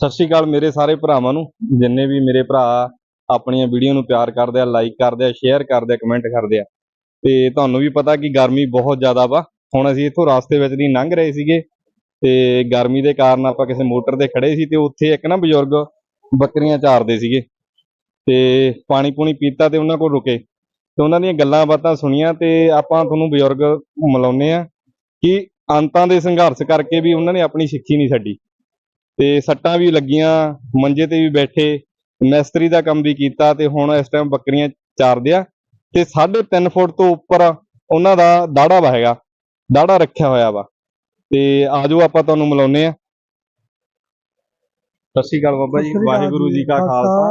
ਸਤਿ ਸ਼੍ਰੀ ਅਕਾਲ ਮੇਰੇ ਸਾਰੇ ਭਰਾਵਾਂ ਨੂੰ, ਜਿੰਨੇ ਵੀ ਮੇਰੇ ਭਰਾ ਆਪਣੀਆਂ ਵੀਡੀਓ ਨੂੰ ਪਿਆਰ ਕਰਦੇ ਆ ਲਾਈਕ ਕਰਦੇ ਆ ਸ਼ੇਅਰ ਕਰਦੇ ਆ ਕਮੈਂਟ ਕਰਦੇ ਆ, ਤੇ ਤੁਹਾਨੂੰ ਵੀ ਪਤਾ ਕਿ ਗਰਮੀ ਬਹੁਤ ਜ਼ਿਆਦਾ ਵਾ। ਹੁਣ ਅਸੀਂ ਇੱਥੋਂ ਰਾਸਤੇ ਵਿੱਚ ਦੀ ਲੰਘ ਰਹੇ ਸੀਗੇ, ਤੇ ਗਰਮੀ ਦੇ ਕਾਰਨ ਆਪਾਂ ਕਿਸੇ ਮੋਟਰ ਤੇ ਖੜੇ ਸੀ ਤੇ ਉੱਥੇ ਇੱਕ ਨਾ ਬਜ਼ੁਰਗ ਬੱਕਰੀਆਂ ਚਾਰਦੇ ਸੀਗੇ, ਤੇ ਪਾਣੀ ਪੂਣੀ ਪੀਤਾ ਤੇ ਉਹਨਾਂ ਕੋਲ ਰੁਕੇ, ਤੇ ਉਹਨਾਂ ਦੀਆਂ ਗੱਲਾਂ ਬਾਤਾਂ ਸੁਣੀਆਂ ਤੇ ਆਪਾਂ ਤੁਹਾਨੂੰ ਬਜ਼ੁਰਗ ਮਿਲਾਉਂਦੇ ਆ ਕਿ ਅੰਤਾਂ ਦੇ ਸੰਘਰਸ਼ ਕਰਕੇ ਵੀ ਉਹਨਾਂ ਨੇ ਆਪਣੀ ਸਿੱਖੀ ਨਹੀਂ ਛੱਡੀ। ਤੇ ਸੱਟਾਂ ਵੀ ਲੱਗੀਆਂ ਮੰਜੇ ਤੇ ਵੀ ਬੈਠੇ ਮਿਸਤਰੀ ਦਾ ਕੰਮ ਵੀ ਕੀਤਾ ਤੇ ਹੁਣ ਇਸ ਟਾਈਮ ਬੱਕਰੀਆਂ ਚਾਰਦੇ ਆ ਤੇ 3.5 ਫੁੱਟ ਤੋਂ ਉੱਪਰ ਉਹਨਾਂ ਦਾ ਦਾੜਾ ਵਾ ਹੈਗਾ ਦਾੜਾ ਰੱਖਿਆ ਹੋਇਆ ਵਾ। ਤੇ ਆਜੋ ਆਪਾਂ ਤੁਹਾਨੂੰ ਮਿਲਾਉਂਦੇ ਆ। ਸਤਿ ਸ਼੍ਰੀ ਅਕਾਲ ਬਾਬਾ ਜੀ ਵਾਹਿਗੁਰੂ ਜੀ ਕਾ ਖਾਲਸਾ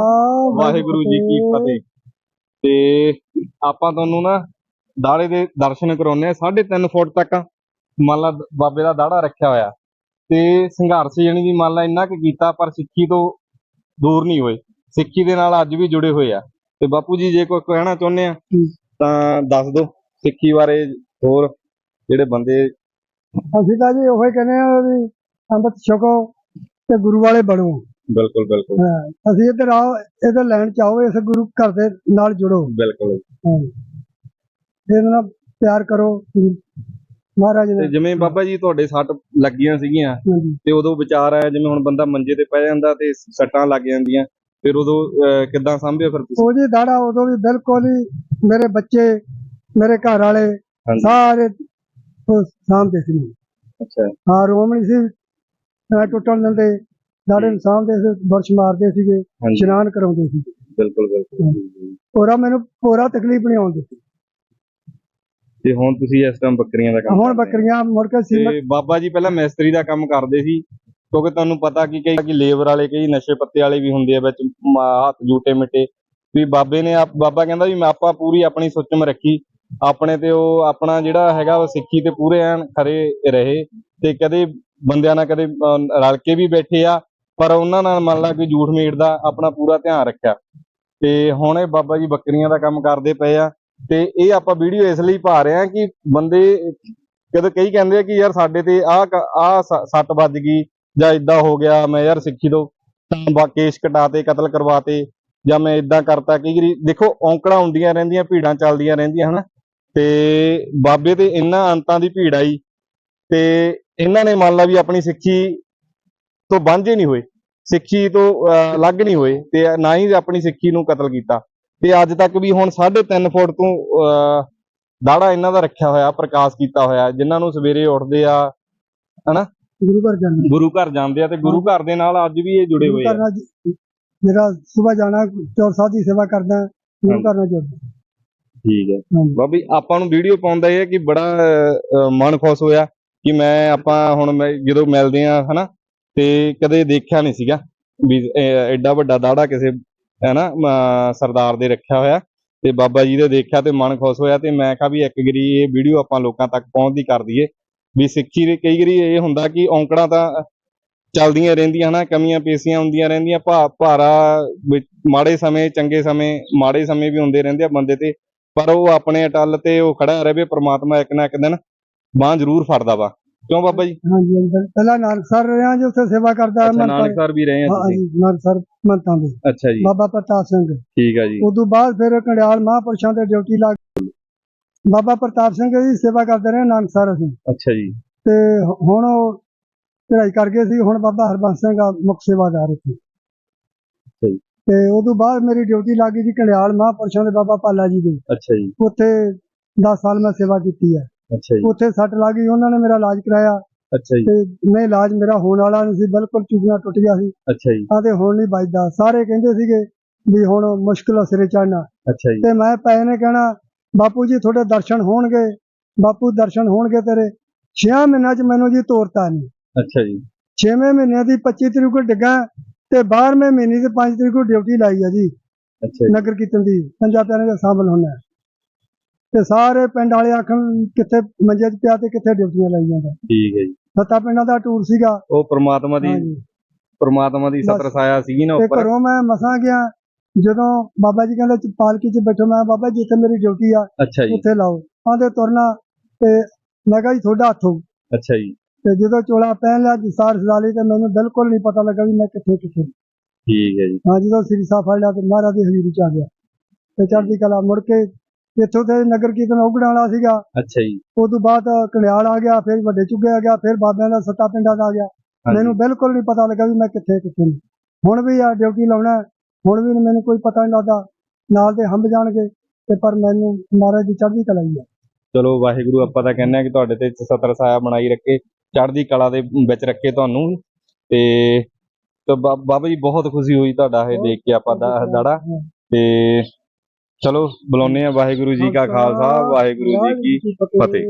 ਵਾਹਿਗੁਰੂ ਜੀ ਕੀ ਫਤਿਹ। ਤੇ ਆਪਾਂ ਤੁਹਾਨੂੰ ਨਾ ਦਾੜੇ ਦੇ ਦਰਸ਼ਨ ਕਰਾਉਂਦੇ ਆ 3.5 ਫੁੱਟ ਤੱਕ। ਮੰਨ ਲਾ ਬਾਬੇ ਦਾ ਦਾੜਾ ਰੱਖਿਆ ਹੋਇਆ। ਤੇ ਸੰਘਰਸ਼ ਜਾਣੀ ਕਿ ਮੰਨ ਲਾ ਇੰਨਾ ਕੁ ਕੀਤਾ ਪਰ ਸਿੱਖੀ ਤੋਂ ਦੂਰ ਨਹੀਂ ਹੋਏ। ਸਿੱਖੀ ਦੇ ਨਾਲ ਅੱਜ ਵੀ ਜੁੜੇ ਹੋਏ ਆ। ਤੇ ਬਾਪੂ ਜੀ ਜੇ ਕੋਈ ਕਹਿਣਾ ਚਾਹੁੰਦੇ ਆ। ਤਾਂ ਦੱਸ ਦਿਓ ਸਿੱਖੀ ਬਾਰੇ ਹੋਰ ਜਿਹੜੇ ਬੰਦੇ ਅਸੀਂ ਤਾਂ ਜੀ ਉਹੀ ਕਹਿੰਦੇ ਆ ਵੀ ਅੰਮ੍ਰਿਤ ਛਕੋ ਤੇ ਗੁਰੂ ਵਾਲੇ ਬਣੋ। ਬਿਲਕੁਲ ਬਿਲਕੁਲ। ਹਾਂ, ਅਸੀਂ ਇੱਧਰ ਆਓ ਇਹਦੇ ਲੈਣ ਚ ਆਓ ਇਸ ਗੁਰੂ ਘਰ ਦੇ ਨਾਲ ਜੁੜੋ। ਬਿਲਕੁਲ। ਹਾਂ। ਇਹਦੇ ਨਾਲ ਪਿਆਰ ਕਰੋ। ਮਹਾਰਾਜ ਤੇ ਦੇ। ਜਿਵੇਂ ਬਾਬਾ ਜੀ ਤੁਹਾਡੇ ਸੱਟ ਲੱਗੀਆਂ ਸੀਗੀਆਂ ਹਾਂਜੀ। ਤੇ ਉਦੋਂ ਵਿਚਾਰ ਆਇਆ ਜਿਵੇਂ ਹੁਣ ਬੰਦਾ ਮੰਜੇ ਤੇ ਪੈ ਜਾਂਦਾ ਤੇ ਸੱਟਾਂ ਲੱਗ ਜਾਂਦੀਆਂ ਫਿਰ ਉਦੋਂ ਅਹ, ਕਿੱਦਾਂ ਸੰਭਿਓ ਫਿਰ ਤੁਸੀਂ? ਉਹ ਜੀ ਦਾੜਾ ਉਦੋਂ ਵੀ ਬਿਲਕੁਲ ਹੀ ਮੇਰੇ ਬੱਚੇ ਮੇਰੇ ਘਰ ਵਾਲੇ ਹਾਂਜੀ। ਸਾਰੇ ਉਹ ਸਾਂਭਦੇ ਸੀ। ਮੈਨੂੰ। ਅੱਛਾ। ਹਾਂ ਰੋਮ ਨਹੀਂ ਸੀ। ਨਾ ਟੁੱਟਣ ਦਿੰਦੇ ਦਾੜੇ ਨੂੰ ਸਾਂਭਦੇ ਸੀ ਬਰਸ਼ ਮਾਰਦੇ ਸੀਗੇ ਹਾਂਜੀ। ਇਸ਼ਨਾਨ ਕਰਾਉਂਦੇ ਸੀ। ਬਿਲਕੁਲ ਬਿਲਕੁਲ। ਪੂਰਾ ਮੈਨੂੰ ਪੂਰਾ ਤਕਲੀਫ ਨਹੀਂ ਆਉਂਦੀ। ਸੀ ਤੇ ਹੁਣ ਤੁਸੀਂ ਇਸ ਟਾਈਮ ਬੱਕਰੀਆਂ ਦਾ ਕੰਮ ਹੁਣ ਕਰਦੇ। ਬੱਕਰੀਆਂ ਮੁੜ ਕੇ ਸੀਮਤ ਤੇ ਬਾਬਾ ਜੀ ਪਹਿਲਾਂ ਮਿਸਤਰੀ ਦਾ ਕੰਮ ਕਰਦੇ ਸੀ ਕਿਉਂਕਿ ਤੁਹਾਨੂੰ ਪਤਾ ਕਿ ਕਈ ਕਿ ਲੇਬਰ ਵਾਲੇ ਕਈ ਨਸ਼ੇ ਪੱਤੇ ਵਾਲੇ ਵੀ ਹੁੰਦੇ ਆ ਵਿੱਚ ਮ- ਹੱਥ ਜੂਟੇ ਮਿੱਟੇ। ਵੀ ਬਾਬੇ ਨੇ ਆਪ ਬਾਬਾ ਕਹਿੰਦਾ ਵੀ ਮੈਂ ਆਪਾਂ ਪੂਰੀ ਆਪਣੀ ਸੁੱਚਮ ਰੱਖੀ। ਆਪਣੇ ਤੇ ਉਹ ਆਪਣਾ ਜਿਹੜਾ ਹੈਗਾ ਉਹ ਸਿੱਖੀ ਤੇ ਪੂਰੇ ਐਨ ਖਰੇ ਰਹੇ। ਤੇ ਕਦੇ ਬੰਦਿਆਂ ਨਾਲ ਕਦੇ ਰਲ ਕੇ ਵੀ ਬੈਠੇ ਆ ਪਰ ਉਹਨਾਂ ਨਾਲ ਮੰਨ ਲਾ ਕੋਈ ਝੂਠ ਮੀਟ ਦਾ ਆਪਣਾ ਪੂਰਾ ਧਿਆਨ ਰੱਖਿਆ। ਤੇ ਹੁਣ ਇਹ ਬਾਬਾ ਜੀ ਬੱਕਰੀਆਂ ਦਾ ਕੰਮ ਕਰਦੇ ਪਏ ਆ। ਤੇ ਇਹ ਆਪਾਂ ਵੀਡੀਓ ਇਸ ਲਈ ਪਾ ਰਹੇ ਆ ਕਿ ਬੰਦੇ ਕਦੇ ਕਈ ਕਹਿੰਦੇ ਆ ਕਿ ਯਾਰ ਸਾਡੇ ਤੇ ਆਹ ਆ ਸੱਟ ਵੱਜ ਗਈ ਜਾਂ ਇਦਾਂ ਹੋ ਗਿਆ ਮੈਂ ਯਾਰ ਸਿੱਖੀ ਤੋਂ ਤਾਂ ਕੇਸ ਕਟਾਤੇ ਕਤਲ ਕਰਵਾਤੇ ਜਾਂ ਮੈਂ ਇਦਾਂ ਕਰਤਾ। ਕਈ ਵਾਰੀ ਦੇਖੋ ਔਂਕੜਾਂ ਹੁੰਦੀਆਂ ਰਹਿੰਦੀਆਂ ਭੀੜਾਂ ਚੱਲਦੀਆਂ ਰਹਿੰਦੀਆਂ ਹਨਾ? ਤੇ ਬਾਬੇ ਤੇ ਇੰਨਾ ਅੰਤਾਂ ਦੀ ਭੀੜ ਆਈ ਤੇ ਇਹਨਾਂ ਨੇ ਮੰਨ ਲਾ ਵੀ ਆਪਣੀ ਸਿੱਖੀ ਤੋਂ ਵਾਂਝੇ ਨਹੀਂ ਹੋਏ ਸਿੱਖੀ ਤੋਂ ਅਹ, ਅਲੱਗ ਨਹੀਂ ਹੋਏ ਤੇ ਨਾ ਹੀ ਆਪਣੀ ਸਿੱਖੀ ਨੂੰ ਕਤਲ ਕੀਤਾ। ਤੇ ਅੱਜ ਤੱਕ ਵੀ ਹੁਣ 3.5 ਫੁੱਟ ਤੋਂ ਦਾੜਾ ਇਹਨਾਂ ਦਾ ਰੱਖਿਆ ਹੋਇਆ ਪ੍ਰਕਾਸ਼ ਕੀਤਾ ਹੋਇਆ ਜਿਨ੍ਹਾਂ ਨੂੰ ਸਵੇਰੇ ਉੱਠਦੇ ਆ ਗੁਰੂ ਘਰ ਜਾਣਾ ਗੁਰੂ ਘਰ ਜਾਂਦੇ ਆ ਤੇ ਗੁਰੂ ਘਰ ਦੇ ਨਾਲ ਅੱਜ ਵੀ ਇਹ ਜੁੜੇ ਹੋਏ ਆ ਮੇਰਾ ਸਵੇਰ ਜਾਣਾ ਚੌਰ ਸਾਹਿਬ ਦੀ ਸੇਵਾ ਕਰਦਾ ਗੁਰੂ। ਘਰ ਨਾਲ ਜੁੜਦਾ ਠੀਕ ਹੈ। ਬਾਬੀ ਆਪਾਂ ਨੂੰ ਵੀਡੀਓ ਪਾਉਂਦਾ ਇਹ ਹੈ ਕਿ ਬੜਾ ਮਨ ਖੁਸ਼ ਹੋਇਆ ਕਿ ਮੈਂ ਆਪਾਂ ਹੁਣ ਮੈਂ ਜਦੋਂ ਮਿਲਦੇ ਆ ਹਨਾ ਤੇ ਕਦੇ ਦੇਖਿਆ ਨਹੀਂ ਸੀਗਾ ਵੀ ਐਡਾ ਵੱਡਾ ਦਾੜਾ ਕਿਸੇ ਹੈਨਾ ਅਮ, ਸਰਦਾਰ ਦੇ ਰੱਖਿਆ ਹੋਇਆ ਤੇ ਬਾਬਾ ਜੀ ਦੇ ਦੇਖਿਆ ਤੇ ਮਨ ਖੁਸ਼ ਹੋਇਆ ਤੇ ਮੈਂ ਕਿਹਾ ਵੀ ਇੱਕ ਗਰੀ ਇਹ ਵੀਡੀਓ ਆਪਾਂ ਲੋਕਾਂ ਤੱਕ ਪਹੁੰਚਦੀ ਕਰ ਦਈਏ। ਵੀ ਸਿੱਖੀ ਦੇ ਕਈ ਵਾਰੀ ਇਹ ਹੁੰਦਾ ਕਿ ਔਂਕੜਾਂ ਤਾਂ ਚੱਲਦੀਆਂ ਰਹਿੰਦੀਆਂ ਹਨਾ ਕਮੀਆਂ ਪੇਸ਼ੀਆਂ ਹੁੰਦੀਆਂ ਰਹਿੰਦੀਆਂ ਭਾ ਭਾਰਾ ਮਾੜੇ ਸਮੇਂ ਚੰਗੇ ਸਮੇਂ ਮਾੜੇ ਸਮੇਂ ਵੀ ਹੁੰਦੇ ਰਹਿੰਦੇ ਆ ਬੰਦੇ ਤੇ ਪਰ ਉਹ ਆਪਣੇ ਅਟੱਲ ਤੇ ਉਹ ਖੜਾ ਰਹੇ ਪ੍ਰਮਾਤਮਾ ਇੱਕ ਨਾ ਇੱਕ ਦਿਨ ਬਾਹ ਜ਼ਰੂਰ ਫੜਦਾ ਵਾ। ਕਿਉਂ ਬਾਬਾ ਜੀ? ਹਾਂਜੀ ਹਾਂਜੀ। ਪਹਿਲਾਂ ਨਾਨਕਸਰ ਰਿਹਾ ਜੀ ਉੱਥੇ ਸੇਵਾ ਕਰਦਾ ਅੱਛਾ ਮੰਨਤਾਂ ਨਾਨਕ ਸਰ ਵੀ ਰਹੇ ਆ ਹਾਂ ਤੁਸੀਂ। ਜੀ ਨਾਨਕਸਰ ਮੰਤਾਂ ਦੇ। ਅੱਛਾ ਜੀ। ਬਾਬਾ ਪ੍ਰਤਾਪ ਸਿੰਘ। ਠੀਕ ਆ ਜੀ। ਉਦੋਂ ਬਾਅਦ ਫਿਰ ਕੰਡਿਆਲ ਮਹਾਂਪੁਰਸ਼ਾਂ ਤੇ ਡਿਊਟੀ ਲੱਗ ਗਈ। ਬਾਬਾ ਪ੍ਰਤਾਪ ਸਿੰਘ ਦੀ ਸੇਵਾ ਕਰਦੇ ਰਹੇ ਨਾਨਕਸਰ ਅਸੀਂ। ਅੱਛਾ ਜੀ। ਤੇ ਹੁਣ ਉਹ ਚੜਾਈ ਕਰ ਗਏ ਸੀ ਹੁਣ ਬਾਬਾ ਹਰਬੰਸ ਸਿੰਘ ਮੁੱਖ ਸੇਵਾਦਾਰ ਉੱਥੇ ਜੀ। ਤੇ ਉਦੋਂ ਬਾਅਦ ਮੇਰੀ ਡਿਊਟੀ ਲੱਗ ਗਈ ਜੀ ਕੰਡਿਆਲ ਮਹਾਂਪੁਰਸ਼ਾਂ ਦੇ ਬਾਬਾ ਪਾਲਾ ਜੀ ਦੇ। ਅੱਛਾ ਜੀ। ਉੱਥੇ 10 ਸਾਲ ਮੈਂ ਸੇਵਾ ਕੀਤੀ ਹੈ ਅੱਛਾ ਜੀ। ਉੱਥੇ ਸੱਟ ਲੱਗ ਗਈ ਉਹਨਾਂ ਨੇ ਮੇਰਾ ਇਲਾਜ ਕਰਾਇਆ। ਅੱਛਾ ਜੀ। ਤੇ ਨਹੀਂ ਇਲਾਜ ਮੇਰਾ ਹੋਣ ਵਾਲਾ ਨਹੀਂ ਸੀ ਬਿਲਕੁਲ ਚੁਗੀਆਂ ਟੁੱਟ ਗਿਆ ਸੀ। ਅੱਛਾ ਜੀ। ਆ ਤੇ ਹੁਣ ਨਹੀਂ ਬਚਦਾ ਸਾਰੇ ਕਹਿੰਦੇ ਸੀਗੇ ਵੀ ਹੁਣ ਮੁਸ਼ਕਲ ਆ ਸਿਰੇ ਚੜਨਾ ਅੱਛਾ ਜੀ। ਤੇ ਮੈਂ ਪਏ ਨੇ ਕਹਿਣਾ ਬਾਪੂ ਜੀ ਤੁਹਾਡੇ ਦਰਸ਼ਨ ਹੋਣਗੇ। ਬਾਪੂ ਦਰਸ਼ਨ ਹੋਣਗੇ ਤੇਰੇ। 6 ਮਹੀਨਿਆਂ ਚ ਮੈਨੂੰ ਜੀ ਤੋਰਤਾ ਨਹੀਂ ਅੱਛਾ ਜੀ। 6ਵੇਂ ਮਹੀਨੇ ਦੀ 25 ਤਰੀਕ ਨੂੰ ਡਿੱਗਾ ਤੇ 12ਵੇਂ ਮਹੀਨੇ ਦੀ 5 ਤਰੀਕ ਨੂੰ ਡਿਊਟੀ ਲਾਈ ਆ ਜੀ। ਅੱਛਾ ਨਗਰ ਕੀਰਤਨ ਦੀ। ਪੰਜਾਂ ਪਿਆਰਿਆਂ ਦਾ ਸ਼ਾਮਲ ਹੋਣਾ ਹੈ। ਤੇ ਸਾਰੇ ਪਿੰਡ ਵਾਲੇ ਆਖਣ ਕਿੱਥੇ ਮੰਜੇ 'ਚ ਪਿਆ ਤੇ ਕਿੱਥੇ ਡਿਊਟੀਆਂ ਲਾਈ ਜਾਂਦਾ ਠੀਕ ਹੈ ਜੀ। ਸੱਤਾ ਪਿੰਡਾਂ ਦਾ ਟੂਰ ਸੀਗਾ। ਉਹ ਪ੍ਰਮਾਤਮਾ ਦੀ ਹਾਂਜੀ। ਪ੍ਰਮਾਤਮਾ ਦੀ। ਸਤਰ ਛਾਇਆ ਸੀਗੀ ਨਾ ਤੇ ਉੱਪਰ। ਘਰੋਂ ਮੈਂ ਮਸਾਂ ਗਿਆ। ਜਦੋਂ ਬਾਬਾ ਜੀ ਕਹਿੰਦੇ ਚ- ਪਾਲਕੀ 'ਚ ਬੈਠੋ ਮੈਂ ਬਾਬਾ ਜੀ ਇੱਥੇ ਮੇਰੀ ਡਿਊਟੀ ਆ। ਅੱਛਾ ਜੀ। ਉੱਥੇ ਲਾਓ। ਆਂਦੇ ਤੁਰਨਾ ਤੇ ਮੈਂ ਕਿਹਾ ਜੀ ਤੁਹਾਡਾ ਹੱਥ ਅੱਛਾ ਜੀ। ਤੇ ਜਦੋਂ ਚੋਲਾ ਪਹਿਨ ਲਿਆ ਜਸਾਰ ਸਜਾਲੀ ਤੇ ਮੈਨੂੰ ਬਿਲਕੁਲ ਨਹੀਂ ਪਤਾ ਲੱਗਾ ਵੀ ਮੈਂ ਕਿੱਥੇ ਕਿੱਥੇ। ਠੀਕ ਹੈ ਜੀ। ਹਾਂ ਜਦੋਂ ਸ੍ਰੀ ਸਾਹਿਬ ਫੜ ਲਿਆ ਤੇ ਮਹਾਰਾਜ ਦੀ ਹਜ਼ੂਰੀ ਚ ਆ ਗਿਆ। ਤੇ ਚੜ੍ਹਦੀ ਕਲਾ ਮੁੜ ਕੇ ਇੱਥੋਂ ਤੇ ਨਗਰ ਕੀਰਤਨ ਉਗੜਨ ਵਾਲਾ ਸੀਗਾ। ਅੱਛਾ ਜੀ। ਉਸ ਤੋਂ ਬਾਅਦ ਕਣਿਆਲ ਆ ਗਿਆ ਫਿਰ ਵੱਡੇ ਚੁੱਗੇ ਆ ਗਿਆ ਫਿਰ ਬਾਬਿਆਂ ਦਾ ਸੱਤਾ ਪਿੰਡਾਂ ਦਾ ਆ ਗਿਆ। ਮੈਨੂੰ ਬਿਲਕੁਲ ਨਹੀਂ ਪਤਾ ਲੱਗਾ ਵੀ ਮੈਂ ਕਿੱਥੇ ਕਿੱਥੇ ਹੁਣ ਵੀ ਆ ਡਿਊਟੀ ਲਾਉਣਾ ਹੁਣ ਵੀ ਮੈਨੂੰ ਕੋਈ ਪਤਾ ਨਹੀਂ ਲੱਗਦਾ। ਨਾਲ ਦੇ ਹੰਬ ਜਾਣਗੇ ਤੇ ਪਰ ਮੈਨੂੰ ਮਹਾਰਾਜ ਦੀ ਚੜ੍ਹਦੀ ਕਲਾ ਹੀ ਹੈ ਚਲੋ ਵਾਹਿਗੁਰੂ ਆਪਾਂ ਤਾਂ ਕਹਿੰਦੇ ਆ ਕਿ ਤੁਹਾਡੇ ਤੇ ਸਤਰ ਸਾਇਆ ਬਣਾਈ ਰੱਖੇ ਚੜ੍ਹਦੀ ਕਲਾ ਦੇ ਵਿੱਚ ਰੱਖੇ ਤੁਹਾਨੂੰ। ਤੇ ਤੇ ਬਾਬਾ ਜੀ ਬਹੁਤ ਖੁਸ਼ੀ ਹੋਈ ਤੁਹਾਡਾ ਇਹ ਦੇਖ ਕੇ ਆਪਾਂ ਦਾ ਦਾੜਾ। ਤੇ ਚਲੋ ਬੁਲਾਉਂਦੇ ਆ ਵਾਹਿਗੁਰੂ ਜੀ ਕਾ ਖਾਲਸਾ ਵਾਹਿਗੁਰੂ ਜੀ ਕੀ ਫਤਿਹ।